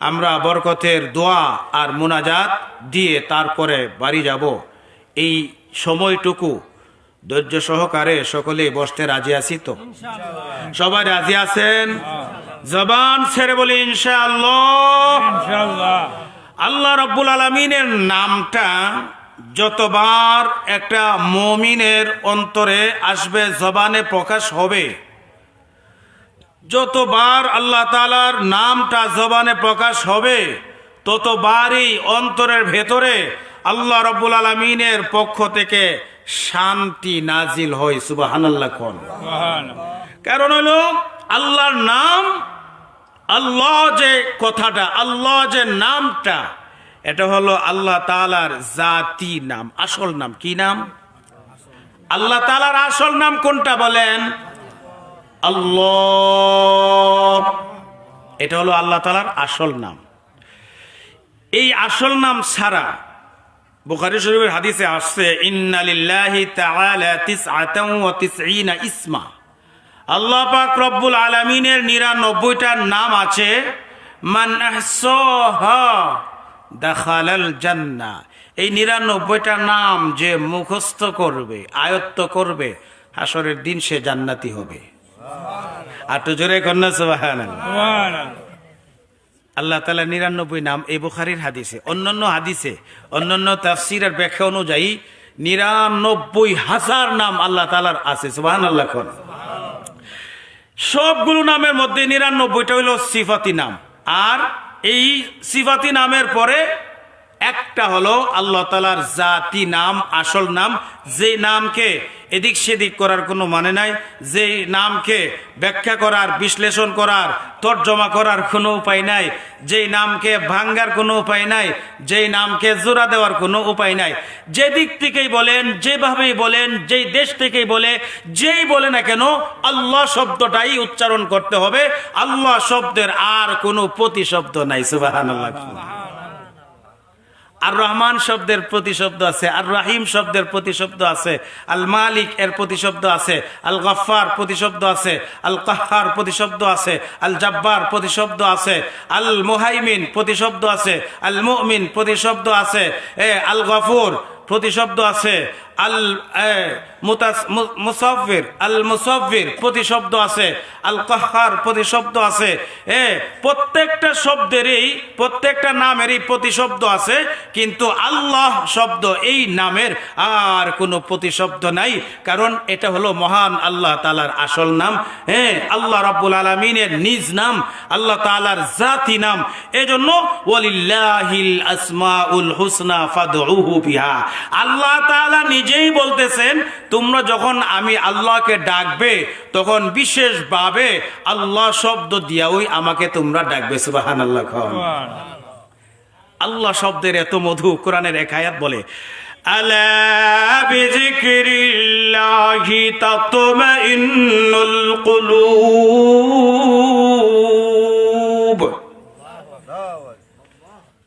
আমরা বরকতের দোয়া আর মোনাজাত দিয়ে তারপরে বাড়ি যাব। এই সময়টুকু ধৈর্য সহকারে সকলে বসতে রাজি আছি তো? সবাই রাজি আছেন? জবান ছেড়ে বলি ইনশাআল্লাহ। ইনশাআল্লাহ। আল্লাহ রব্বুল আলমিনের নামটা যতবার একটা মমিনের অন্তরে আসবে জবানে প্রকাশ হবে। যতবার আল্লাহ তালার নামটা জবানে প্রকাশ হবে ততবারই অন্তরের ভেতরে আল্লাহ রব্বুল আলমিনের পক্ষ থেকে শান্তি নাজিল হয় সুবাহান আল্লাহ খন কারণ হলো আল্লাহর নাম আল্লাহ যে কথাটা আল্লাহ যে নামটা এটা হলো আল্লাহ তালার জাতি নাম আসল নাম কি নাম? আল্লাহ তালার আসল নাম কোনটা বলেন? আল্লাহ। এটা হলো আল্লাহ তালার আসল নাম। এই আসল নাম ছাড়া বুখারী শরীফের হাদিসে আসছে ইন্নালিল্লাহি তাআলা তিসআতাও ওয়া তিসঈনা ইসমা। আল্লাহ পাক রব্বুল আলামিনের নিরানব্বইটা নাম আছে, মান আহসাহা দাখালাল জান্নাহ এই নিরানব্বইটা নাম যে মুখস্থ করবে, আয়ত্ত করবে, হাসরের দিন সে জান্নাতি হবে। আর তো জোরে কন্যা সুবহানাল্লাহ। আল্লাহ তালা নিরানব্বই নাম এই বুখারির হাদিসে অন্যান্য হাদিসে অন্যান্য তাফসিরের ব্যাখ্যা অনুযায়ী নিরানব্বই হাজার নাম আল্লাহ তালার আছে সুবাহান আল্লাহ খন সবগুলো নামের মধ্যে নিরানব্বইটা হইল সিফাতি নাম। আর এই সিফাতি নামের পরে একটা হলো আল্লাহ তালার জাতি নাম, আসল নাম। যে নামকে এদিক সেদিক করার কোনো মানে নাই। যে নামকে ব্যাখ্যা করার, বিশ্লেষণ করার, তর্জমা করার কোনো উপায় নাই। যেই নামকে ভাঙ্গার কোনো উপায় নাই। যেই নামকে জোড়া দেওয়ার কোনো উপায় নাই। যে দিক থেকেই বলেন, যেভাবেই বলেন, যেই দেশ থেকেই বলে, যেই বলে না কেন, আল্লাহ শব্দটাই উচ্চারণ করতে হবে। আল্লাহ শব্দের আর কোনো প্রতিশব্দ নাই সুবাহান আর রহমান শব্দের প্রতিশব্দ আছে, আর রাহিম শব্দের প্রতিশব্দ আছে, আল মালিক এর প্রতিশব্দ আছে, আল গফার প্রতিশব্দ আছে, আল কাহার প্রতিশব্দ আছে, আল জাব্বার প্রতিশব্দ আছে, আল মোহাইমিন প্রতিশব্দ আছে, আল মুমিন প্রতিশব্দ আছে, এ, আল গফুর প্রতিশব্দ আছে। আল মুসাফির আল মুসাফির প্রতিশব্দ আছে। আল কাহার প্রতিশব্দ আছে। এ, প্রত্যেকটা শব্দেরই, প্রত্যেকটা নামেরই প্রতিশব্দ আছে, কিন্তু আল্লাহ শব্দ এই নামের আর কোনো প্রতিশব্দ নাই, কারণ এটা হলো মহান আল্লাহ তালার আসল নাম। হ্যাঁ আল্লাহ রাব্বুল আলমিনের নিজ নাম, আল্লাহ তালার জাতি নাম। এজন্য ওয়ালিল্লাহিল আসমাউল হুসনা ফাদউহু বিহা। আল্লাহ তাআলা নিজেই বলতেছেন তোমরা যখন আমি আল্লাহকে ডাকবে তখন বিশেষভাবে আল্লাহ শব্দ দিয়াওই আমাকে তোমরা ডাকবে। সুবহানাল্লাহ খান আল্লাহ শব্দের এত মধু কোরআনের এক আয়াত বলে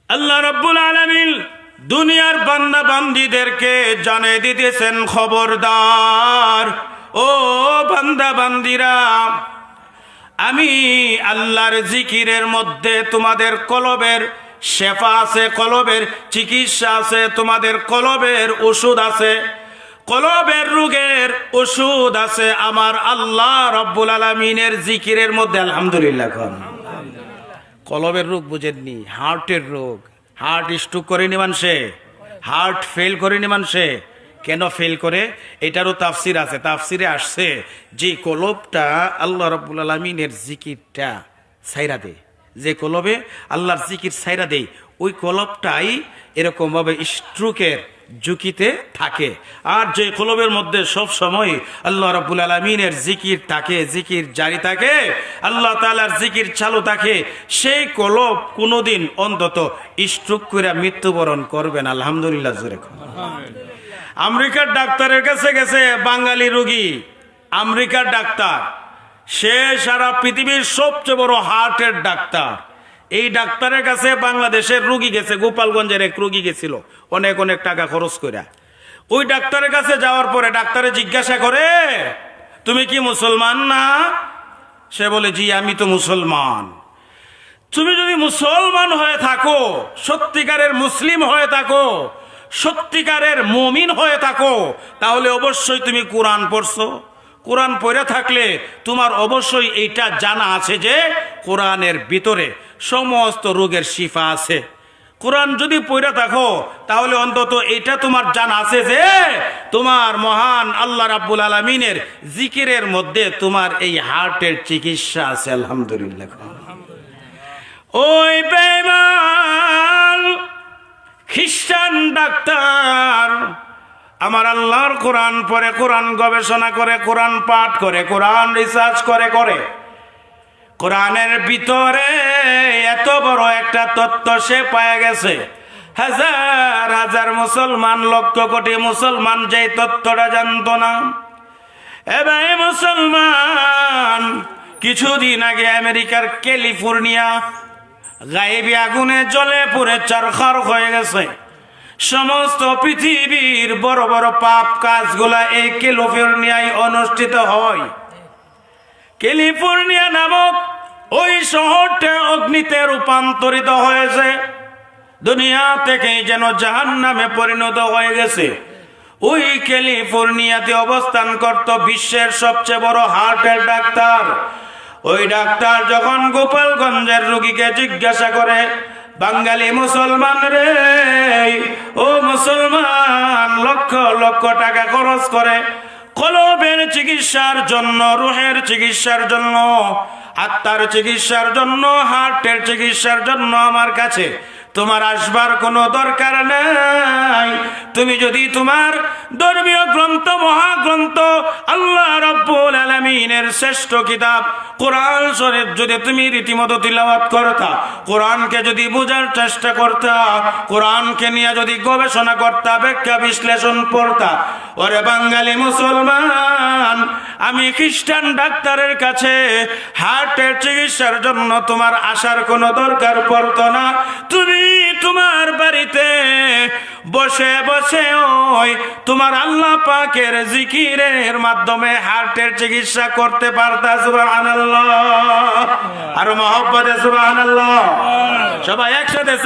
আল্লাহ রাব্বুল আলামিন দুনিয়ার বান্দা বান্দিদেরকে জানিয়ে দিতেছেন খবরদার। ও বান্দা বান্দিরা, আমি আল্লাহর জিকিরের মধ্যে তোমাদের কলবের শেফা আছে, কলবের চিকিৎসা আছে, তোমাদের কলবের ওষুধ আছে, কলবের রোগের ওষুধ আছে, আমার আল্লাহ রব্বুল আলমিনের জিকিরের মধ্যে, আলহামদুলিল্লাহ কলবের রোগ বুঝেননি, হার্টের রোগ। হার্ট স্ট্রোক করেনি মানুষে হার্ট ফেল করেনি মানুষে কেন ফেল করে? এটারও তাফসির আছে। তাফসিরে আসছে যে কলবটা আল্লাহ রব্বুল আলমিনের জিকিরটা সাইরা দে যে কলবে আল্লাহর জিকির সাইরা দেয়। ওই কলবটাই এরকমভাবে স্ট্রোকের ঝুঁকিতে থাকে। আর যে কলবের মধ্যে সব সময় আল্লাহ রাব্বুল আলমিনের জিকির থাকে, জিকির জারি থাকে, আল্লাহ তালার জিকির চালু থাকে, সেই কলব কোনোদিন অন্তত স্ট্রোক করে মৃত্যুবরণ করবেন আলহামদুলিল্লাহ, জোরে আমেরিকার ডাক্তারের কাছে গেছে বাঙালি রুগী, আমেরিকার ডাক্তার। সে সারা পৃথিবীর সবচেয়ে বড় হার্টের ডাক্তার। এই ডাক্তারের কাছে বাংলাদেশের রুগী গেছে, গোপালগঞ্জের এক রুগী গেছিল। অনেক অনেক টাকা খরচ করে ওই ডাক্তারের কাছে যাওয়ার পরে ডাক্তারে জিজ্ঞাসা করে, তুমি কি মুসলমান না? সে বলে, জি, আমি তো মুসলমান। তুমি যদি মুসলমান হয়ে থাকো, সত্যিকারের মুসলিম হয়ে থাকো, সত্যিকারের মমিন হয়ে থাকো, তাহলে অবশ্যই তুমি কোরআন পড়ছো। কোরআন পড়ে থাকলে তোমার অবশ্যই এইটা জানা আছে যে, কোরআনের ভিতরে সমস্ত রোগের শিফা আছে। কোরআন যদি পড়ে থাকো, তাহলে অন্তত এটা তোমার জান আছে যে, তোমার মহান আল্লাহ রাব্বুল আলমিনের জিকিরের মধ্যে তোমার এই হার্টের চিকিৎসা আছে, আলহামদুলিল্লাহ। ওই বেমান খ্রিস্টান ডাক্তার, আমার আল্লাহর কোরআন পরে কোরআন গবেষণা করে, কোরআন পাঠ করে, কোরআন রিসার্চ করে করে। কোরআনের ভিতরে এত বড় একটা তত্ত্ব সে পায়ে গেছে। হাজার হাজার মুসলমান, লক্ষ কোটি মুসলমান যে তত্ত্বটা জানতো না। এবার মুসলমান কিছুদিন আগে আমেরিকার ক্যালিফোর্নিয়া গায়েবী আগুনে জ্বলে পুরে চারখার হয়ে গেছে। সমস্ত পৃথিবীর বড় বড় পাপ কাজগুলা এই ক্যালিফোর্নিয়ায় অনুষ্ঠিত হয়। ক্যালিফোর্নিয়া নামক ওই শহরটা অগ্নিতে রূপান্তরিত হয়েছে। দুনিয়া থেকে যেন জাহান নামে পরিণত হয়ে গেছে। ওই ক্যালিফোর্নিয়াতে অবস্থান করত বিশ্বের সবচেয়ে বড় হার্টের ডাক্তার। ওই ডাক্তার যখন গোপালগঞ্জের রোগীকে জিজ্ঞাসা করে, বাঙালি মুসলমান রে, ও মুসলমান, লক্ষ লক্ষ টাকা খরচ করে কলবের চিকিৎসার জন্য, রুহের চিকিৎসার জন্য আত্মার চিকিৎসার জন্য হার্টের চিকিৎসার জন্য আমার কাছে তোমার আসবার কোনো দরকার নাই। তুমি যদি তোমার ধর্মীয় গ্রন্থ, মহাগ্রন্থ, আল্লাহ রব্বুল আলমিনের শ্রেষ্ঠ কিতাব, কোরআন শরীফ যদি তুমি রীতিমতো তিলাওয়াত করতা, কোরআনকে যদি বোঝার চেষ্টা করতা, কোরআনকে নিয়ে যদি গবেষণা করতা, ব্যাখ্যা বিশ্লেষণ পড়তা ওরে বাঙালি মুসলমান, আমি খ্রিস্টান ডাক্তারের কাছে হার্টের চিকিৎসার জন্য তোমার আসার কোনো দরকার পড়তো না। তুমি তোমার বাড়িতে বসে বসে ওই তোমার আল্লাহ পাকের জিকিরের মাধ্যমে হার্টের চিকিৎসা করতে পারতা, সুবহানাল্লাহ। আর মহব্বতে, সুবহানাল্লাহ। সবাই একসাথে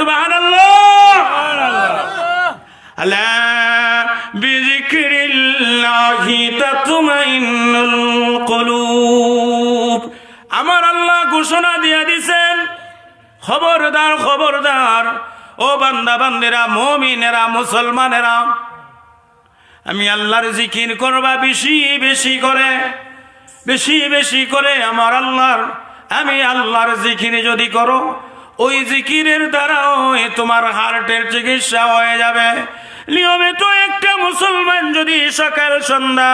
কুলুব। আমার আল্লাহ ঘোষণা দিয়ে দিছেন খবরদার খবরদার। ও বান্দা, বান্দেরা, মমিনেরা, মুসলমানেরা, আমি আল্লাহর জিকির করবা বেশি বেশি করে, বেশি বেশি করে আমার আল্লাহর, আমি আল্লাহর জিকির যদি করো, ওই জিকিরের দ্বারাও তোমার হার্টের চিকিৎসা হয়ে যাবে। নিয়মিত একটা মুসলমান যদি সকাল, সন্ধ্যা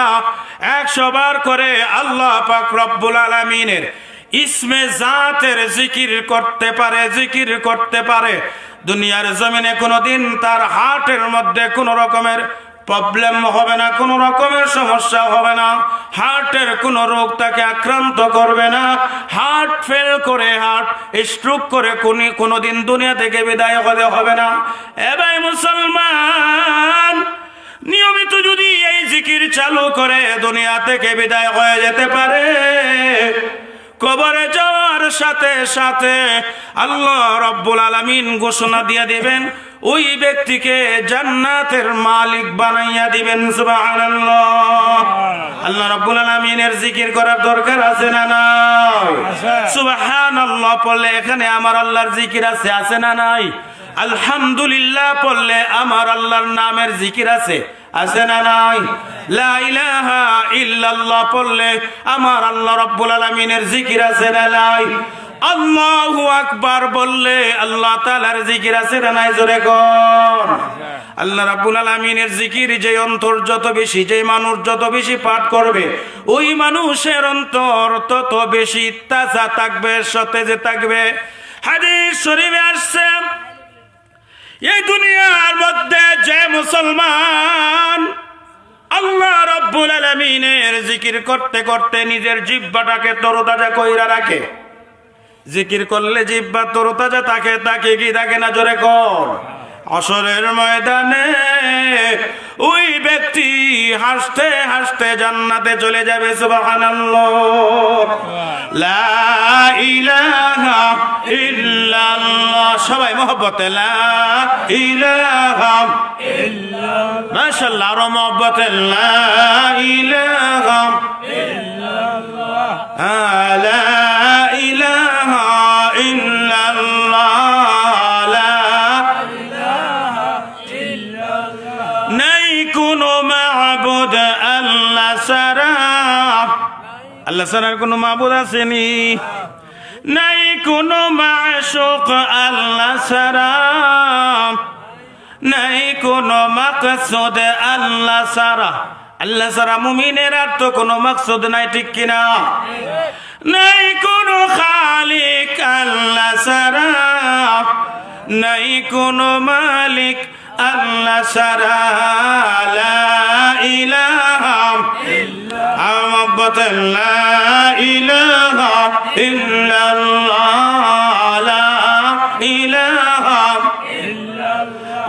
একশো বার করে আল্লাহ পাক রব্বুল আলমিনের ইসমে জাতের জিকির করতে পারে, জিকির করতে পারে। দুনিয়ার জমিনে কোনোদিন তার হার্টের মধ্যে কোনো রকমের প্রবলেম হবে না, কোনো রকমের সমস্যা হবে না। হার্টের কোনো রোগ তাকে আক্রান্ত করবে না। হার্ট ফেল করে, হার্ট স্ট্রোক করে কোন, কোনোদিন দুনিয়া থেকে বিদায় হতে হবে না। এবার মুসলমান, নিয়মিত যদি এই জিকির চালু করে, দুনিয়া থেকে বিদায় হয়ে যেতে পারে। কবরে যাওয়ার সাথে সাথে আল্লাহ রব্বুল আলমিন ঘোষণা দিয়ে দিবেন ওই ব্যক্তিকে জান্নাতের মালিক বানাইয়া দিবেন আল্লাহ রব্বুল আলমিনের জিকির করার দরকার আছে না নাই? আছে। সুবহানাল্লাহ পড়লে এখানে আমার আল্লাহর জিকির আছে আছে না নাই? আলহামদুলিল্লাহ পড়লে আমার আল্লাহর নামের জিকির আছে আছে না নাই? লা ইলাহা ইল্লাল্লাহ পড়লে আমার আল্লাহ রাব্বুল আলামিনের জিকির আছে না নাই? আল্লাহু আকবার বললে আল্লাহ তাআলার জিকির আছে না নাই জোরে কোন? আল্লাহ রাব্বুল আলামিনের জিকির যে অন্তর যত বেশি, যে মানুষ যত বেশি পাঠ করবে, ওই মানুষের অন্তর তত বেশি তাজা থাকবে, সতেজে থাকবে। হাদিস শরীফে আসছে এই দুনিয়ার মধ্যে যে মুসলমান আল্লাহ রব্বুল আলমিনের জিকির করতে করতে নিজের জিব্বাটাকে তরতাজা কইরা রাখে। জিকির করলে জিব্বা তরতাজা থাকে, তাকে কি থাকে না? জোরে কর। আসরের ময়দানে ওই ব্যক্তি হাসতে হাসতে জান্নাতে চলে যাবে, সুবহানাল্লাহ। লা ইলাহা ইল্লাল্লাহ, সবাই মহব্বত ইলাহা মাশাআল্লাহ, আরও মহব্বত ইলাহা লা ইলাহা ইল্লাল্লাহ, লা নাই কোনো মাবুদ, আল্লাহ সারা আল্লাহ সারার কোনো মাবুদ আসেনি। নাই কোনো মাশুক আল্লাহ সারা নাই কোনো মাকসুদ আল্লাহ সারা আল্লাহ সারা মুমিনের আর তো কোনো মাকসুদ নাই, ঠিক কিনা? নাই কোনো খালিক আল্লাহ সারা নাই কোনো মালিক আল্লাহ সারা ইলাহা محبة لا إله إلا الله لا إله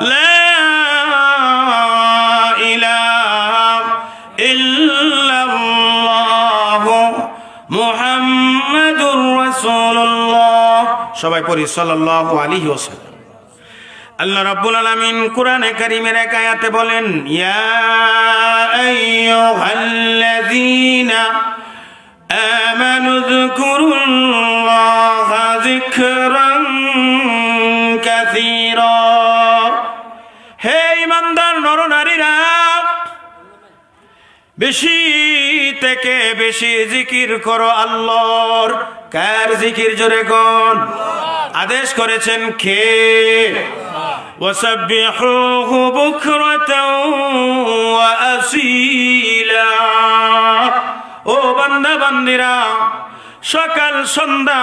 لا إله إلا الله محمد رسول الله সবাই পড়ি সাল্লাল্লাহু আলাইহি ওয়াসাল্লাম আল্লাহ রাব্বুল আলামিন কোরআনে কারীমের এক আয়াতে বলেন, ইয়া আইয়ুহাল্লাযীনা আমানু যকুরুল্লাহা যিকরান কাসীরা। হে ইমানদার নরনারীরা, বেশি থেকে বেশি জিকির করো আল্লাহর। কার জিকির জোরে কোন? আদেশ করেছেন কে? وسبحوه بكرة وأصيلا ও বান্দা বান্দিরা সকাল সন্ধ্যা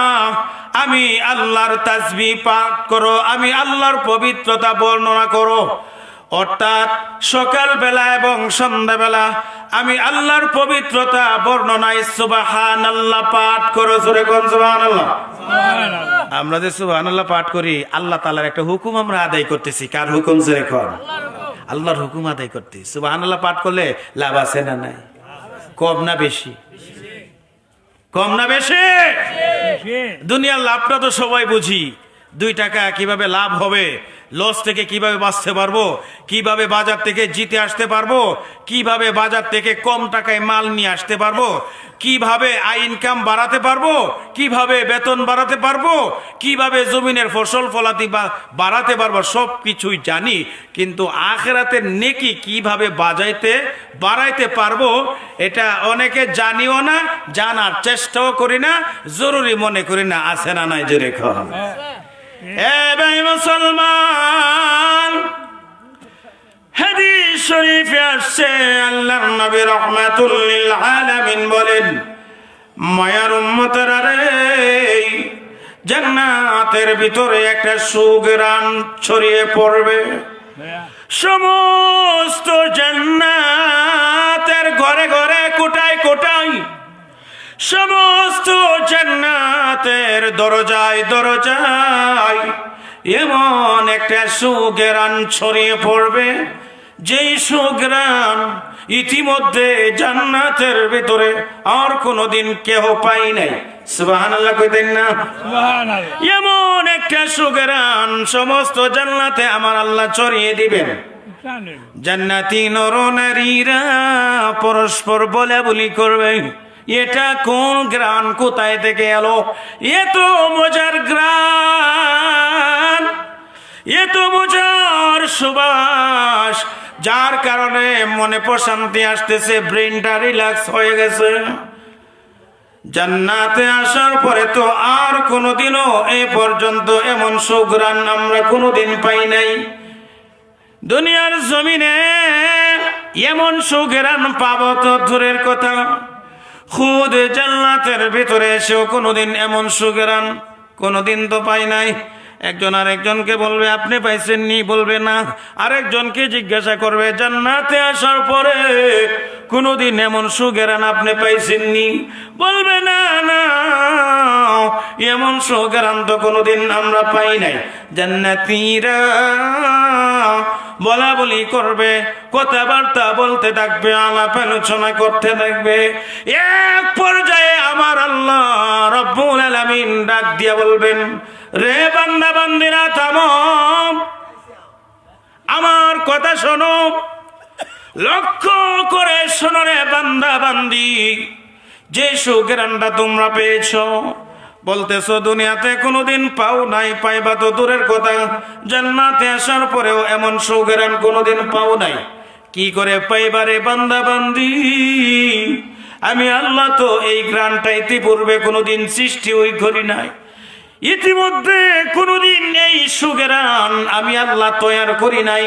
আমি আল্লাহর তাসবি পাঠ করো আমি আল্লাহর পবিত্রতা বর্ণনা করো অর্থাৎ সকাল বেলা এবং সন্ধ্যাবেলা আমি আল্লাহর পবিত্রতা বর্ণনায় সুবাহান আল্লাহ পাঠ করো সুরে কোন সুবাহান আল্লাহ আমরা যে সুবাহান আল্লাহ পাঠ করি আল্লাহ তালার একটা হুকুম আমরা আদায় করতেছি। কার হুকুম সুরে কর আল্লাহর হুকুম আদায় করতে সুবাহান আল্লাহ পাঠ করলে লাভ আছে না নাই? কম না বেশি? কম না বেশি। দুনিয়ার লাভটা তো সবাই বুঝি। দুই টাকা কীভাবে লাভ হবে? লস থেকে কীভাবে বাঁচতে পারব? কীভাবে বাজার থেকে জিতে আসতে পারব? কীভাবে বাজার থেকে কম টাকায় মাল নিয়ে আসতে পারব? কীভাবে আয় ইনকাম বাড়াতে পারব? কীভাবে বেতন বাড়াতে পারব? কীভাবে জমিনের ফসল ফলাতি বা বাড়াতে পারব? সব কিছুই জানি, কিন্তু আখেরাতের নেকি কীভাবে বাজাইতে, বাড়াইতে পারব, এটা অনেকে জানিও না, জানার চেষ্টাও করি না, জরুরি মনে করি না, আছে না নাই জোরে খাওয়া ভাই মুসলমান, হাদিস শরীফে আসছে, আল্লাহর নবী আলামিন বলেন, মায়ার উম্মতেরা রে, জান্নাতের ভিতরে একটা সুগরান ছড়িয়ে পড়বে। সমস্ত জান্নাতের ঘরে ঘরে কোটায় কোটায় সমস্ত জান্নাতের দরজায় দরজায় এমন একটা সুগেরান ছড়িয়ে পড়বে যেই সুগ্রাম ইতিমধ্যে জান্নাতের ভিতরে আর কোনোদিন কেহ পাই নাই। না। এমন একটা সুগরান সমস্ত জান্নাতে আমার আল্লাহ ছড়িয়ে দিবেন। জান্নাতি নর নারীরা পরস্পর বলে বলি করবে। এটা কোন গ্রান? কোথায় থেকে এলো? এত মজার গ্রান। এত মজার সুবাস। যার কারণে মনে প্রশান্তি আসতেছে, ব্রেনটা রিল্যাক্স হয়ে গেছে। জান্নাতে আসার পরে তো আর কোনোদিনও এ পর্যন্ত এমন সুগ্রান আমরা কোনোদিন পাই নাই। দুনিয়ার জমিনে এমন সুগ্রান পাবো তো দূরের কথা। খুদ জান্নাতের ভিতরে এসেও কোনোদিন এমন সুগ্রান, কোনোদিন তো পাই নাই। একজন আরেকজনকে বলবে, আপনি পাইছেন নি বলবে, না। আরেকজনকে জিজ্ঞাসা করবে, জান্নাতে আসার পরে কোনোদিন এমন সুগেরান আপনি পাইছেননি? বলবে, না না, এমন সুগেরান তো কোনোদিন আমরা পাই নাই। জান্নাতীরা বলা বলি করবে, কথাবার্তা বলতে থাকবে, আলাপ আলোচনা করতে থাকবে। এক পর্যায়ে আমার আল্লাহ রব্বুল আলামিন ডাক দিয়া বলবেন, রে বান্দা, বান্দিরা, থামো। আমার কথা শোনো। লক্ষ্য করে শোনো রে বান্দা বান্দি, যে সুগ্রানটা তোমরা পেয়েছ, বলতেছ, দুনিয়াতে কোনোদিন পাও নাই, পাইবা তো দূরের কথা। জান্নাতে আসার পরেও এমন সুগ্রান কোনোদিন পাও নাই। কি করে পাইবারে বান্দা বান্দি? আমি আল্লাহ তো এই গ্রানটা ইতিপূর্বে কোনোদিন সৃষ্টি ওই করি নাই। ইতিমধ্যে কোনোদিন এই সুগেরান আমি আল্লাহ তৈয়ার করি নাই।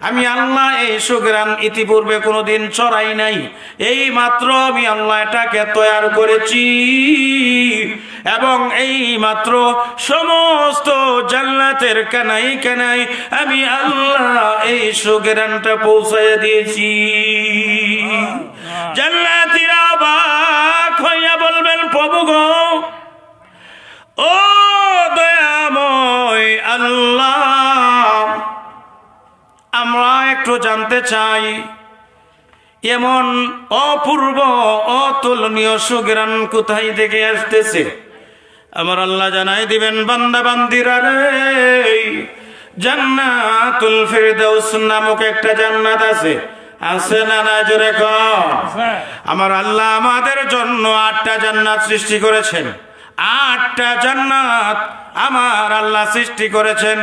আমি আল্লাহ এই সুগ্রাম ইতিপূর্বে কোনোদিন চড়াই নাই। এই মাত্র আমি আল্লাহ এটাকে তৈয়ার করেছি। এবং এই মাত্র সমস্ত জাল্লাতের কেনাই কেনাই আমি আল্লাহ এই সুগ্রামটা পৌঁছায় দিয়েছি। জান্নাতিরা চাই। এমন অপূর্ব, অতুলনীয় সুগ্রান কোথায় থেকে আসতেছে? আমার আল্লাহ জানাই দিবেন, বান্দা, বান্দিরা রে, জান্নাতুল ফিরদাউস নামক একটা জান্নাত আছে। আছে না না জোরে আমার আল্লাহ আমাদের জন্য আটটা জান্নাত সৃষ্টি করেছেন। আটটা জান্নাত আমার আল্লাহ সৃষ্টি করেছেন।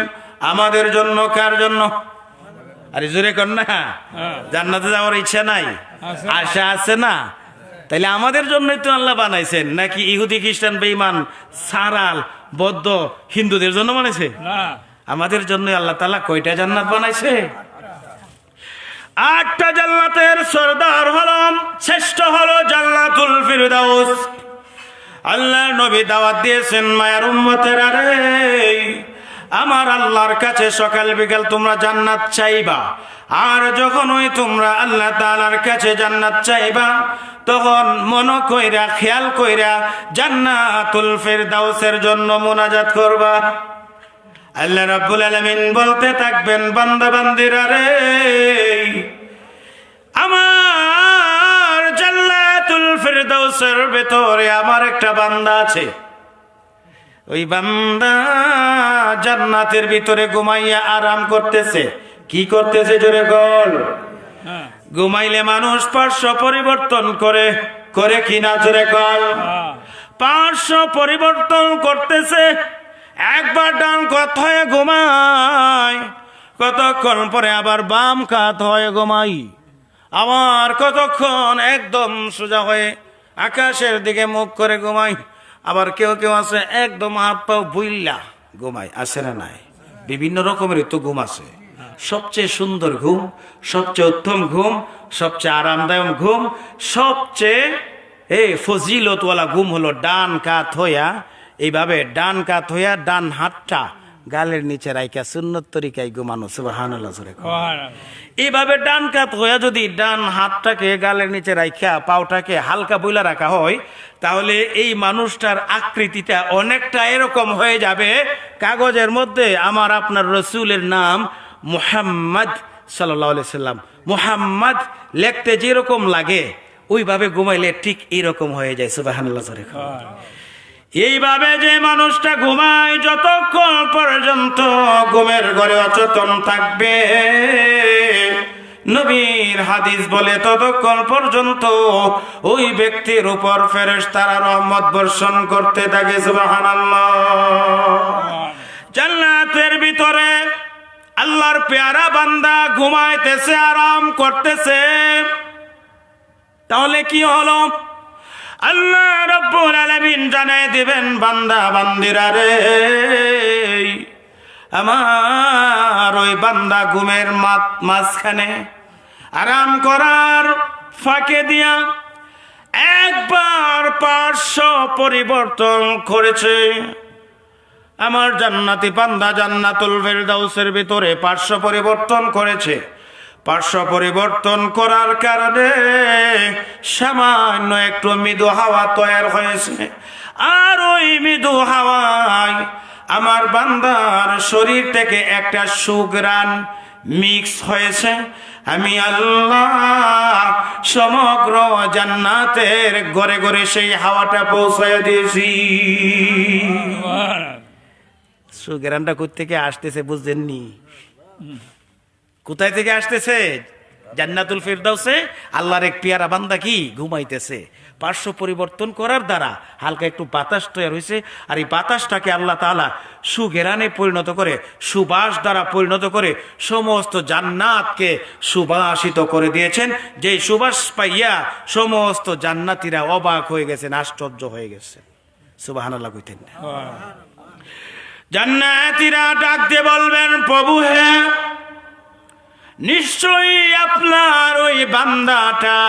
আমাদের জন্য কার জন্য? আরে জোরে কর না। জান্নাতে যাওয়ার ইচ্ছা নাই। আশা আছে না। তাইলে আমাদের জন্যই তো আল্লাহ বানাইছেন। নাকি ইহুদি খ্রিস্টান বেইমান সারাল বৌদ্ধ হিন্দুদের জন্য বানাইছে? আমাদের জন্য আল্লাহ তালা কয়টা জান্নাত বানাইছে? আটটা জান্নাতের সর্দার হলম শ্রেষ্ঠ হলো জান্নাতুল ফিরদাউস। আল্লাহ নবী দাওয়াত দিয়েছেন মায়ার উম্মতের আরে আমার আল্লাহর কাছে সকাল বিকাল তোমরা জান্নাত চাইবা। আর যখন ওই তোমরা আল্লাহ তালার কাছে জান্নাত চাইবা, তখন মন কইরা, খেয়াল কইরা জান্নাতুল ফিরদাউসের জন্য মোনাজাত করবা। আল্লাহ রাব্বুল আলামিন বলতে থাকবেন, বান্দা বান্দিরা রে, আমার জান্নাতুল ফিরদাউসের ভেতরে আমার একটা বান্দা আছে। ওই বান্দা জান্নাতের ভিতরে ঘুমাইয়া আরাম করতেছে। কি করতেছে জোরে গল হ্যাঁ। ঘুমাইলে মানুষ পার্শ্ব পরিবর্তন করে। করে কি না জোরে কল হ্যাঁ। পার্শ্ব পরিবর্তন করতেছে। একবার ডান কাত হয়ে ঘুমায়। কতক্ষণ পরে আবার বাম কাত হয়ে ঘুমাই। আবার কতক্ষণ একদম সোজা হয়ে আকাশের দিকে মুখ করে ঘুমাই। আবার কেউ কেউ আছে, একদম হাত পাও বুইল্লা ঘুমাই আছে না নাই। বিভিন্ন রকমের তো ঘুম আছে। সবচেয়ে সুন্দর ঘুম, সবচেয়ে উত্তম ঘুম, সবচেয়ে আরামদায়ক ঘুম, সবচেয়ে এই ফজিলতওয়ালা ঘুম হলো ডান কাত হইয়া, এইভাবে ডান কাত হইয়া ডান হাতটা গালের নিচে রাইকা সুন্নত তরিকায় ঘুমানো সুবহানাল্লাহ জোরে এইভাবে ডান কাত হইয়া যদি ডান হাতটাকে গালের নিচে রাখা পাওটাকে হালকা বইলা রাখা হয় তাহলে এই মানুষটার আকৃতিটা অনেকটা এরকম হয়ে যাবে। কাগজের মধ্যে আমার আপনার রসুলের নাম মুহাম্মদ সাল্লাহ সাল্লাম। মুহাম্মদ লিখতে যেরকম লাগে ওইভাবে ঘুমাইলে ঠিক এরকম হয়ে যায় সুবাহান্লাহ জোরে। এইভাবে যে মানুষটা ঘুমায় যতক্ষণ পর্যন্ত ঘুমের ঘরে অচেতন থাকবে, নবীর হাদিস বলে ততক্ষণ পর্যন্ত ওই ব্যক্তির উপর ফেরেশ তারা রহমত বর্ষণ করতে থাকে জান্নাতের ভিতরে আল্লাহর পেয়ারা বান্দা ঘুমাইতেছে, আরাম করতেছে। তাহলে কি হলো? আল্লাহ রব্বুল আলামিন জানাই দিবেন, বান্দা, বান্দিরা রে। আমার ওই বান্দা ঘুমের মাঝখানে আরাম করার ফাঁকে দিয়া একবার পার্শ্ব পরিবর্তন করেছে। আমার জান্নাতি পান্দা জান্নাতুল ফেরদাউসের ভিতরে পার্শ্ব পরিবর্তন করেছে। পার্শ্ব পরিবর্তন করার কারণে সামান্য একটু মৃদু হাওয়া তৈরি হয়েছে। আর ওই মৃদু হাওয়ায় আমার বান্দার শরীর থেকে একটা সুগ্রান মিক্স হয়েছে। আমি আল্লাহ সমগ্র জান্নাতের ঘরে ঘরে সেই হাওয়াটা পৌঁছায় দিয়েছি। সুগেরানটা থেকে আসতেছে বুঝলেননি কোথায় থেকে আসতেছে? জান্নাতুল ফিরদাউসে? আল্লাহর এক পিয়ারা বান্দা কি ঘুমাইতেছে। পার্শ্ব পরিবর্তন করার দ্বারা হালকা একটু বাতাস তৈরি হয়েছে আর এই বাতাসটাকে আল্লাহ তাআলা সুগেরানে পরিণত করে সুবাস দ্বারা পরিণত করে সমস্ত জান্নাতকে সুবাসিত করে দিয়েছেন। যে সুবাস পাইয়া সমস্ত জান্নাতীরা অবাক হয়ে গেছেন আশ্চর্য হয়ে গেছে সুবাহানাল্লাহ কইতেন না। জান্নাতীরা ডাক দিয়ে বলবেন প্রভু হে নিশ্চয়ই আপনার ওই বান্দাটা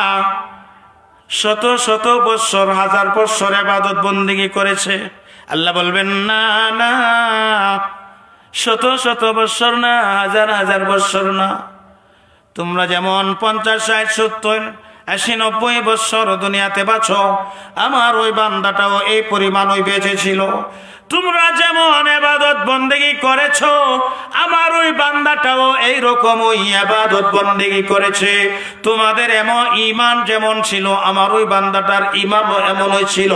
শত শত বৎসর, হাজার বৎসর আবাদত বন্দিগি করেছে। আল্লাহ বলবেন, না না, শত শত বৎসর না, হাজার হাজার বৎসর না। তোমরা যেমন পঞ্চাশ, ষাট, সত্তর, আশি, নব্বই বৎসর দুনিয়াতে বাছো আমার ওই বান্দাটাও এই পরিমাণ ওই বেঁচে ছিল। তোমরা যেমন এবাদত বন্দেগি করেছ, আমার ওই বান্দাটাও এই রকম ওই এবাদত বন্দেগি করেছে। তোমাদের এমন ইমান যেমন ছিল, আমার ওই বান্দাটার ইমানও এমনই ছিল।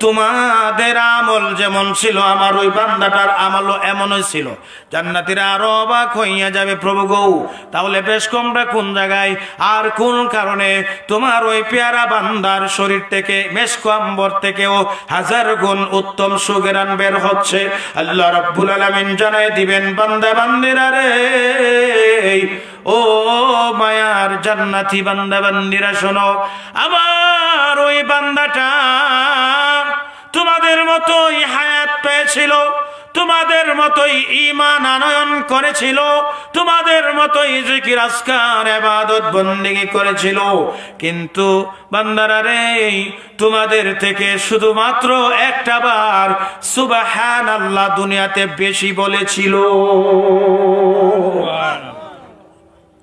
তোমাদের আমল যেমন ছিল, আমার ওই বান্দাটার আমলও এমনই ছিল। জান্নাতিরা আরও অবাক হইয়া যাবে, প্রভু গৌ, তাহলে বেশ কমটা কোন জায়গায়? আর কোন কারণে? তোমার ওই পেয়ারা বান্দার শরীর থেকে মেসকম্বর থেকেও হাজার গুণ উত্তম সুগেরান বের হচ্ছে। আল্লাহ রাব্বুল আলামিন জানাই দিবেন, বান্দা বান্দিরা রে ও মায়ার জান্নাতি বান্দা বান্দিরা শোনো। আমার ওই বান্দাটা তোমাদের মতোই হায়াত পেয়েছিল, তোমাদের মতোই ইমান আনয়ন করেছিল, তোমাদের মতোই জিকির আসকার এবাদত বন্দিগি করেছিল। কিন্তু বান্দারা রে, তোমাদের থেকে শুধুমাত্র একটা বার সুবাহান আল্লাহ দুনিয়াতে বেশি বলেছিল।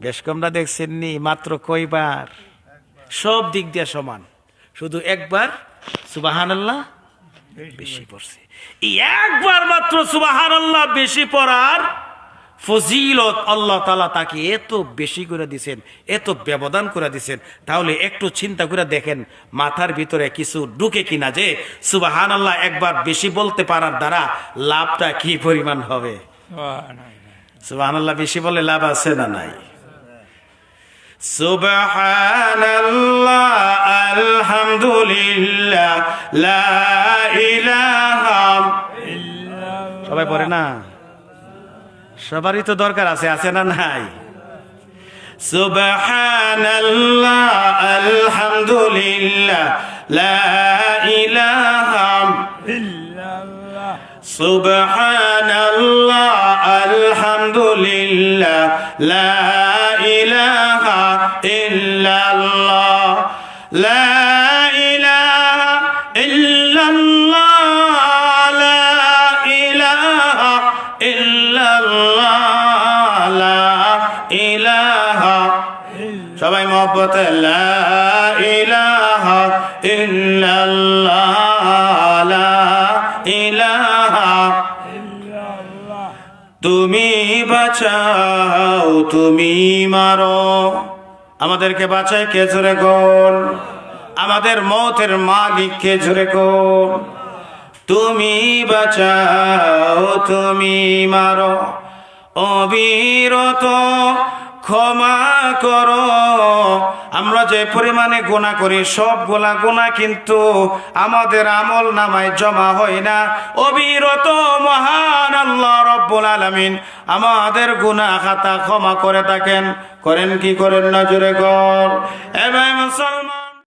বেশ কমরা দেখছেননি মাত্র কয়বার? সব দিক দিয়ে সমান। শুধু একবার সুবাহান আল্লাহ বেশি পড়ছে। একবার মাত্র সুবাহান আল্লাহ বেশি পড়ার ফজিলত আল্লাহ তালা তাকে এত বেশি করে দিছেন এত ব্যবধান করে দিছেন। তাহলে একটু চিন্তা করে দেখেন মাথার ভিতরে কিছু ঢুকে কিনা যে সুবাহান আল্লাহ একবার বেশি বলতে পারার দ্বারা লাভটা কি পরিমাণ হবে? সুবাহান আল্লাহ বেশি বলে লাভ আছে না নাই? সুবহানাল্লাহ, আলহামদুলিল্লাহ, লা ইলাহা সবাই পড়ে না? সবারই তো দরকার আছে আছে না নাই? সুবহানাল্লাহ, আলহামদুলিল্লাহ, লা ইলাহা সুবহানাল্লাহ, আলহামদুলিল্লাহ, লা ইল্লাল্লাহ, লা ইলাহা ইল্লাল্লাহ, লা ইলাহা ইল্লাল্লাহ, লা ইলাহা সবাই মহব্বত, লা ইলাহা ইল্লাল্লাহ, লা ইলাহা তুমি বাঁচাও, তুমি মারো। আমাদেরকে বাঁচাই কে জোরে গোল? আমাদের মতের মালিক কে জোরে গোল? তুমি বাঁচাও, তুমি মারো, অবিরত ক্ষমা করো। আমরা যে পরিমাণে গোনা করি, সব গোলা গোনা কিন্তু আমাদের আমল নামায় জমা হয় না। অবিরত মহান আল্লাহ রব্বুল আলমিন আমাদের গুনা খাতা ক্ষমা করে থাকেন। করেন কি করেন না জোরে কর। এবার মুসলমান।